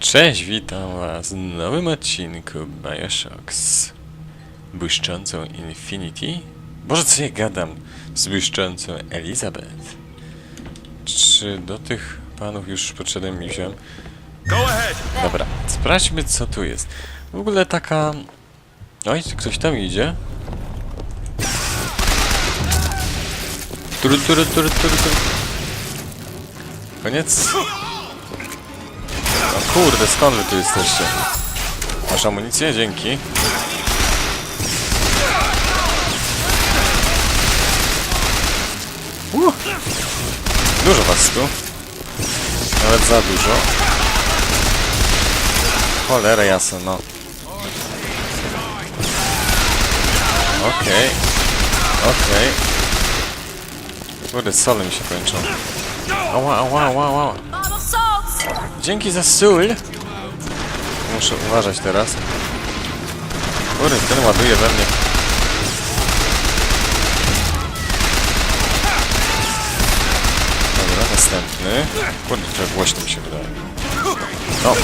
Cześć, witam was w nowym odcinku Bioshock z błyszczącą Infinity. Boże, co ja gadam z błyszczącą Elizabeth. Czy do tych panów już podszedłem i wziąłem? Go ahead. Dobra, sprawdźmy co tu jest. W ogóle taka... Oj, ktoś tam idzie. Turu, turu, turu, turu, turu. Koniec. O kurde, skąd wy tu jesteście? Masz amunicję? Dzięki. Uh. Dużo was tu. Nawet za dużo. Cholera jasna, no. Okej. Okej. Kurde, sole mi się kończą. Ała, ała, ała, ała. Dzięki za sól. Muszę uważać teraz. Kurde, ten ładuje we mnie. Dobra, następny. Trochę głośno mi się wydaje. O!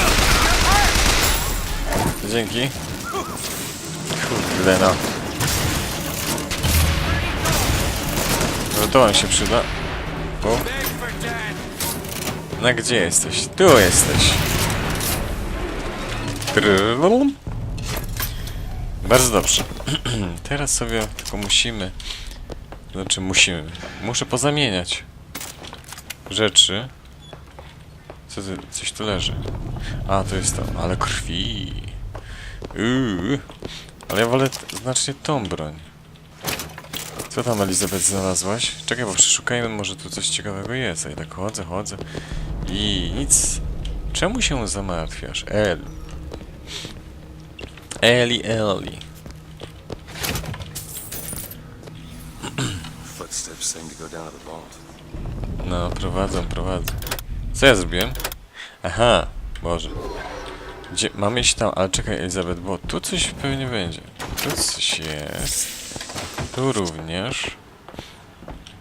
Dzięki. Kurde, no. No to wam się przyda. O. Na gdzie jesteś? Tu jesteś. Trrrrum. Bardzo dobrze. Teraz sobie tylko musimy... Znaczy musimy. Muszę pozamieniać rzeczy. Co ty, coś tu leży. A, to jest to. Ale krwi. Uuu. Ale ja wolę znacznie tą broń. Co tam, Elizabeth, znalazłaś? Czekaj, bo przeszukajmy, może tu coś ciekawego jest. A ja tak chodzę, chodzę. I nic. Czemu się zamartwiasz? El. Eli, Eli. No, prowadzą, prowadzą. Co ja zrobiłem? Aha, Boże. Gdzie, mamy iść tam, ale czekaj Elizabeth, bo tu coś pewnie będzie. Tu coś jest. Tu również.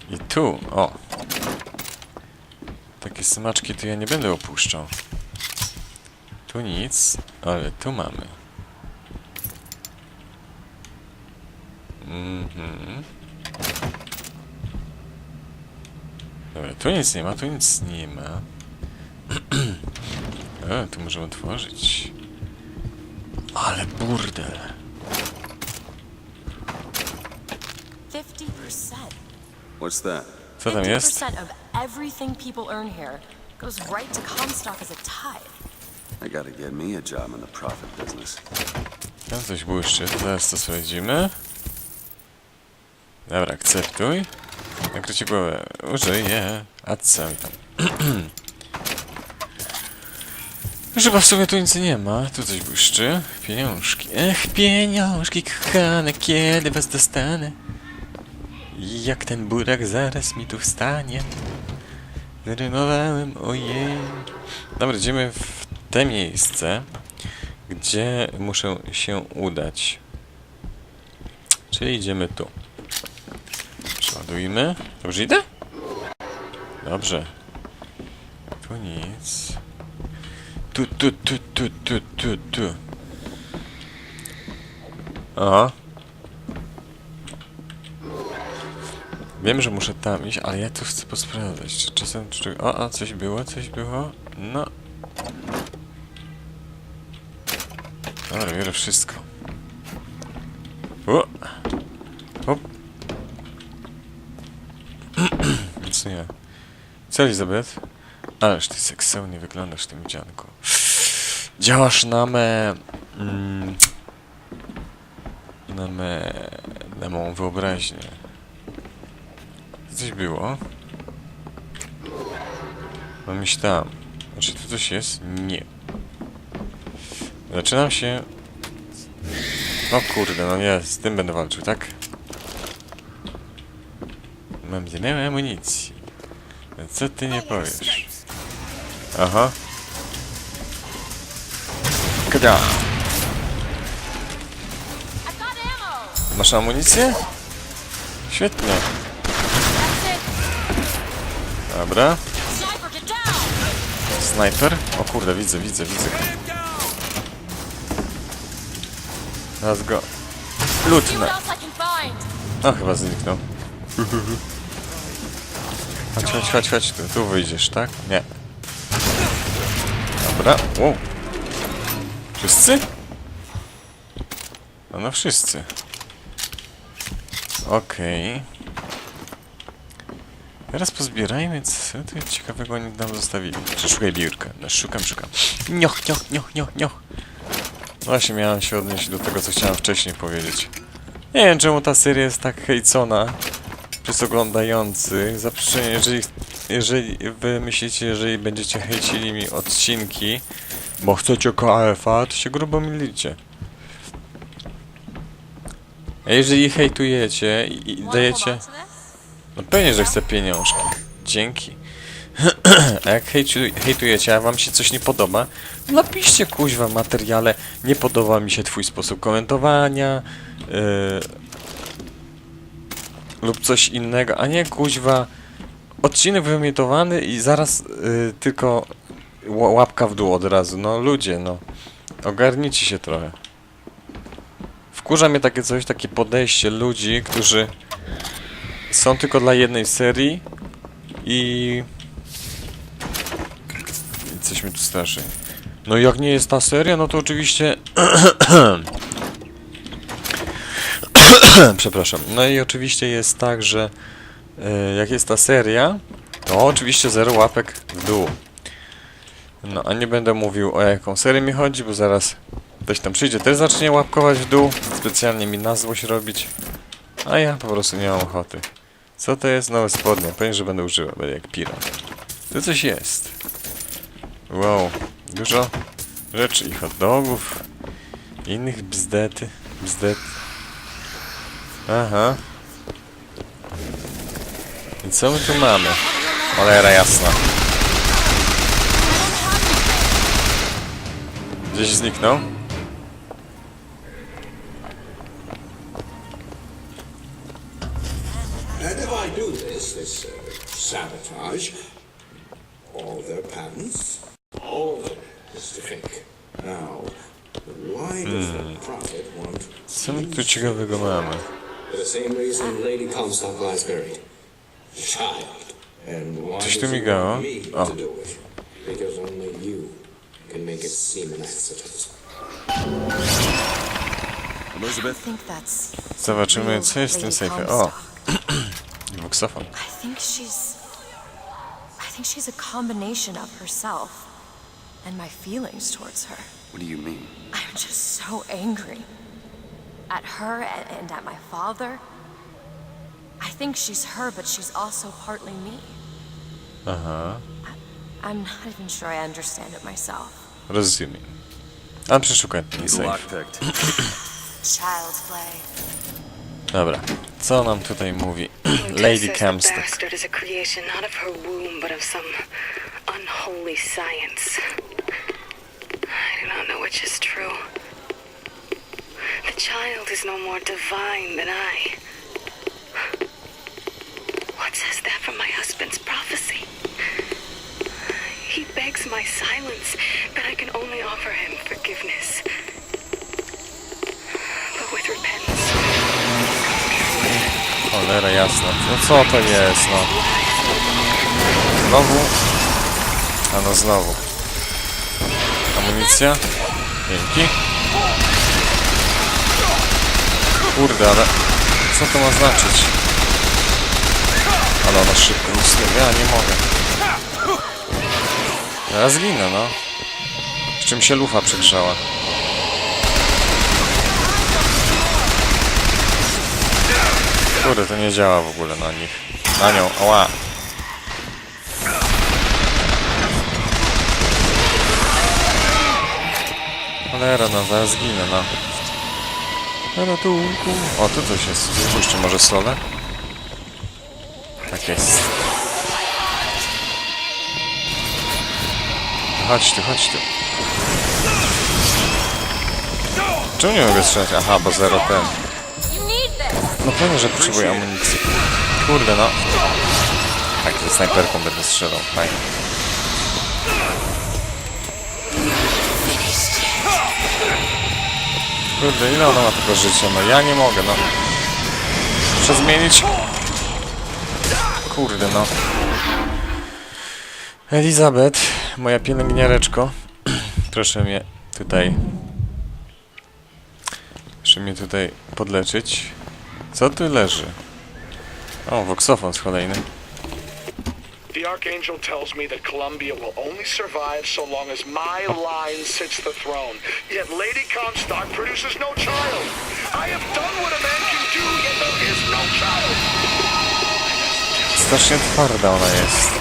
I tu, o. Takie smaczki to ja nie będę opuszczał. Tu nic, ale tu mamy. Mhm. Dobra, tu nic nie ma, tu nic nie ma. e, tu możemy otworzyć. Ale burdel. 50%. What's that? Co tam jest? 50% of everything people earn here goes right to Comstock as a tithe. I gotta get me a job in the profit business. Tam coś błyszczy, zaraz to sprawdzimy. Dobra, akceptuj. Nakrycie głowę. Użyję. A co mi tam? Chyba w sumie tu nic nie ma. Tu coś błyszczy. Pieniążki. Ech, pieniążki kochane, kiedy was dostanę? Jak ten burak zaraz mi tu wstanie. Rymowałem, ojej. Dobra, idziemy w te miejsce, gdzie muszę się udać. Czyli idziemy tu. Przeładujmy. Dobrze idę? Dobrze. Tu nic. Tu, tu, tu, tu, tu, tu, tu. Aha. Wiem, że muszę tam iść, ale ja tu chcę posprawdzać. Czy czasem... Czy... O, o, coś było, coś było? No. Dobra, biorę wszystko. O! Hop. Nic nie. Co, Elizabeth? Ależ ty seksownie wyglądasz, tym dzianku. Działasz na me... Mm, na me... na mą wyobraźnię. Coś było? Mam iść tam. Czy tu coś jest? Nie. Zaczynam się... O kurde, no nie, z tym będę walczył, tak? Mam mało amunicji. No Co ty nie powiesz? Aha. Kada. Masz amunicję? Świetnie. Dobra. Sniper. O kurde, widzę, widzę, widzę. Teraz go lutnę. No chyba zniknął. Chodź, chodź, chodź, chodź, tu, tu wyjdziesz, tak? Nie. Dobra, wow. Wszyscy? No, no wszyscy. Okej. Teraz pozbierajmy, co tu ciekawego oni nam zostawili. Przeszukaj biurkę. No, szukam, szukam. Nioch, nioch, nioch, nioch, nioch. Właśnie miałem się odnieść do tego, co chciałem wcześniej powiedzieć. Nie wiem, czemu ta seria jest tak hejcona przez oglądających. Zaprzeczenie, jeżeli, jeżeli wy myślicie, jeżeli będziecie hejcili mi odcinki, bo chcecie KF-a, to się grubo mylicie. A jeżeli hejtujecie i, i dajecie... hold on to this? No pewnie, że chcę pieniążki. Dzięki. A jak hejtu- hejtujecie, a wam się coś nie podoba, napiszcie kuźwa materiale, nie podoba mi się twój sposób komentowania yy, lub coś innego, a nie kuźwa odcinek wyemitowany i zaraz yy, tylko ła- łapka w dół od razu. No ludzie, no. Ogarnijcie się trochę. Wkurza mnie takie coś, takie podejście ludzi, którzy są tylko dla jednej serii i... coś mi tu straszy. No jak nie jest ta seria, no to oczywiście... Przepraszam. No i oczywiście jest tak, że e, jak jest ta seria, to oczywiście zero łapek w dół. No, a nie będę mówił o jaką serię mi chodzi, bo zaraz ktoś tam przyjdzie, też zacznie łapkować w dół, specjalnie mi na złość robić, a ja po prostu nie mam ochoty. Co to jest? Nowe spodnie. Pewnie, że będę używał, będę jak pirat. Tu coś jest. Wow, dużo rzeczy i hot dogów, innych bzdety, bzdet. Aha. I co my tu mamy? Cholera jasna. Gdzieś zniknął? If I do this, this uh, sabotage, all their patents, all of it is to think. Now, why does the hmm. prophet want Co my tu ciekawego mamy? For the same reason Lady Comstock lies buried. Child. And why Coś tu does he migało. want me O. to ah. do it? Because only you can make it seem an accident. Elizabeth, I think that's Zobaczymy, real co jest w tym Lady sejfie. O, Comstock. voksofon. I think she's. I think she's a combination of herself and my feelings towards her. What do you mean? I'm just so angry. At her and, and at my father. I think she's her, but she's also partly me. Uh huh. I'm not even sure I understand it myself. what does this rozumiem. A przeszukaj ten You sejf. lockpicked. Child's play. Dobra, co nam tutaj mówi Lady Camstock? Bastard is a creation not of her womb, but of some unholy science. I do not know which is true. The child is no more divine than I. What says that from my husband's prophecy? He begs my silence, but I can only offer him forgiveness. Cholera jasna. No co to jest, no? Znowu? A no znowu. Amunicja? Dzięki. Kurde, ale... Co to ma znaczyć? Ale ona szybko usnie. Ja nie mogę. Teraz zginę, no. Z czym się lufa przegrzała. Kurde, to nie działa w ogóle na nich. Na nią, ała. Cholera, no zaraz zginę, no. Ratunku. O, tu coś jest. Puszczę może solę? Tak jest. Chodź tu, chodź tu. Czemu nie mogę strzelać? Aha, bo zero ten. No pewnie, że potrzebuję amunicji. Kurde, no. Tak, ze snajperką będę strzelał. Fajnie. Kurde, ile ona ma tego życia? No ja nie mogę, no. Muszę zmienić. Kurde, no. Elizabeth, moja pielęgniareczko. Proszę mnie tutaj... Proszę mnie tutaj podleczyć. Co tu leży? O, woksofon kolejny. The Archangel tells me that Columbia will only survive so long as my line sits the throne. Yet Lady Comstock produces no child. I have done what a man can do, yet there is no child. Strasznie twarda ona jest.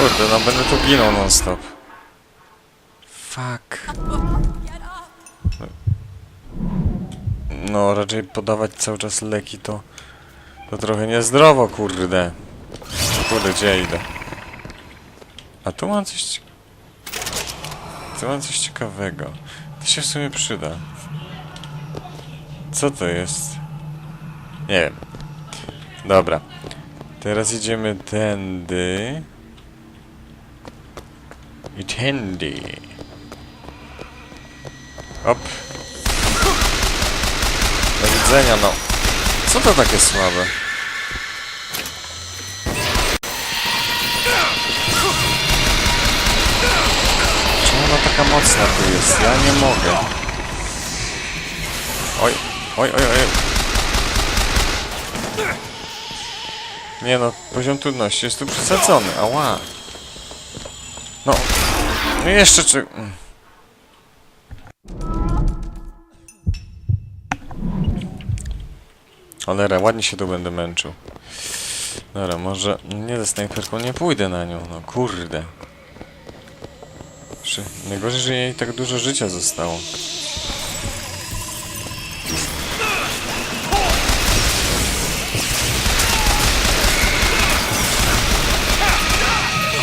Kurde, no będę tu ginął non stop. Fuck. No, raczej podawać cały czas leki to... To trochę niezdrowo, kurde. Kurde, gdzie idę? A tu mam coś... Tu mam coś ciekawego. To się w sumie przyda. Co to jest? Nie wiem. Dobra. Teraz idziemy tędy. I tędy. Hop. Do widzenia, no. Co to takie słabe? Czemu ona taka mocna tu jest? Ja nie mogę. Oj, oj, oj, oj. Nie no, poziom trudności jest tu przesadzony. Ała. No. No jeszcze czy... Cholera, ładnie się tu będę męczył. Dobra, może nie ze snajperką nie pójdę na nią, no kurde. Najgorzej, że jej tak dużo życia zostało.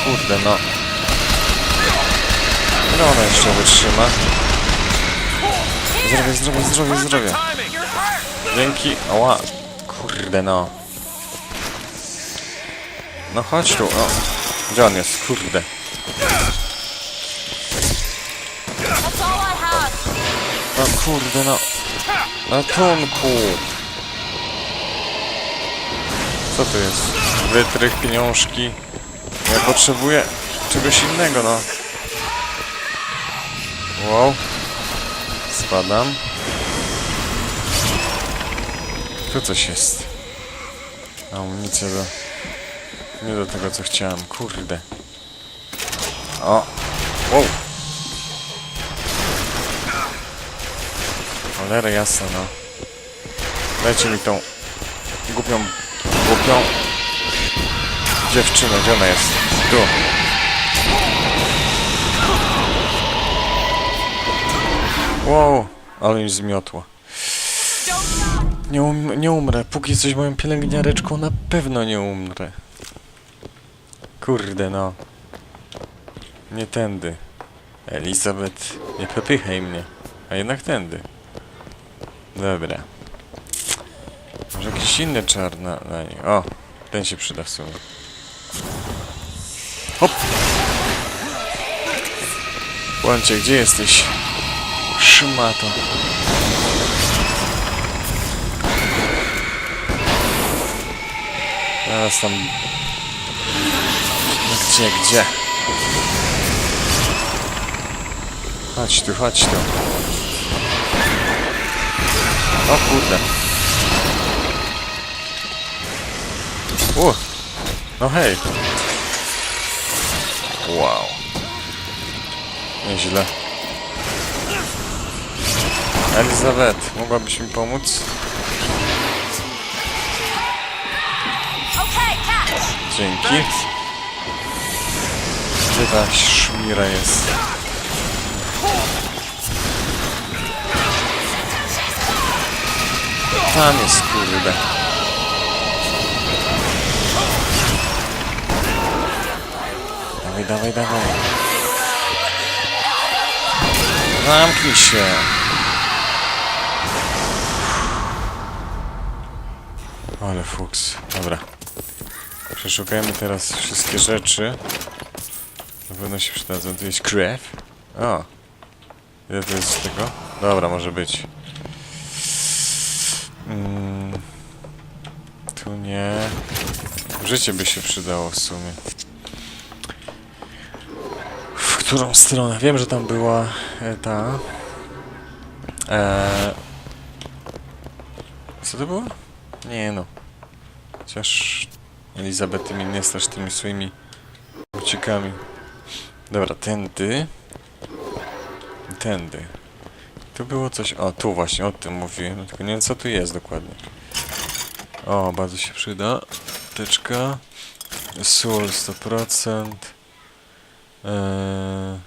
Kurde, no. Ile ona jeszcze wytrzyma? Zdrowie, zdrowie, zdrowie, zdrowie. Dzięki. Ała. Kurde, no. No chodź tu, o. Gdzie on jest? Kurde. No kurde, no. Ratunku. Co to jest? Wytrych, pieniążki. Ja potrzebuję czegoś innego, no. Wow. Spadam. Tu coś jest. Amunicja do... Nie do tego, co chciałem. Kurde. O. Wow. Cholera jasna, no. Dajcie mi tą głupią, głupią dziewczynę. Gdzie ona jest? Tu. Wow, ale mi zmiotło. Nie, um, nie umrę. Póki jesteś moją pielęgniareczką, na pewno nie umrę. Kurde, no. Nie tędy. Elizabeth, nie popychaj mnie. A jednak tędy. Dobra. Może jakiś inny czar na, na nie. O, ten się przyda w sumie. Hop! Błącie, gdzie jesteś? Szmato. Teraz tam... Gdzie, gdzie? Chodź tu, chodź tu. O kurde. U. No hej. Wow. Nieźle. Elizabeth, mogłabyś mi pomóc? Dzięki. Gdzie ta szmira jest? Tam jest, kurde. Dawaj, dawaj, dawaj. Zamknij się. Ale fuks. Dobra. Przeszukajmy teraz wszystkie rzeczy. Na pewno się przydadzą. Tu jest krew. O. Ile to jest z tego? Dobra, może być. Mm. Tu nie. Życie by się przydało w sumie. W którą stronę? Wiem, że tam była e, ta. E, co to było? Nie no. Chociaż Elizabety mnie nie strasz tymi swoimi uciekami. Dobra, tędy. Tędy. Tu było coś. O, tu właśnie, o tym mówiłem. Tylko nie wiem, co tu jest dokładnie. O, bardzo się przyda. Teczka. Sól 100%. Eee,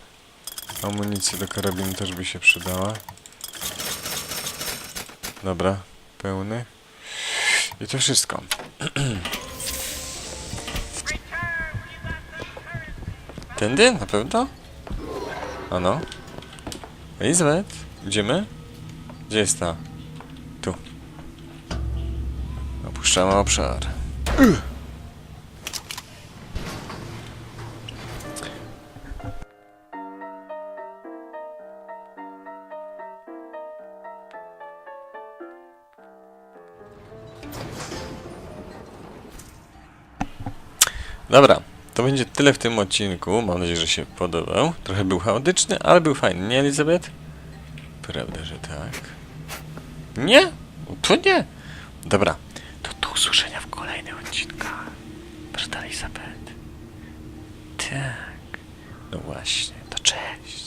amunicja do karabinu też by się przydała. Dobra, pełny. I to wszystko. Tędy? Na pewno? Ano. Elizabeth? Idziemy? Gdzie jest ta? Tu. Opuszczamy obszar. Dobra, będzie tyle w tym odcinku. Mam nadzieję, że się podobał. Trochę był chaotyczny, ale był fajny, nie Elizabeth? Prawda, że tak. Nie? To nie. Dobra, to do usłyszenia w kolejnych odcinkach. Prawda, Elizabeth? Tak. No właśnie, to cześć.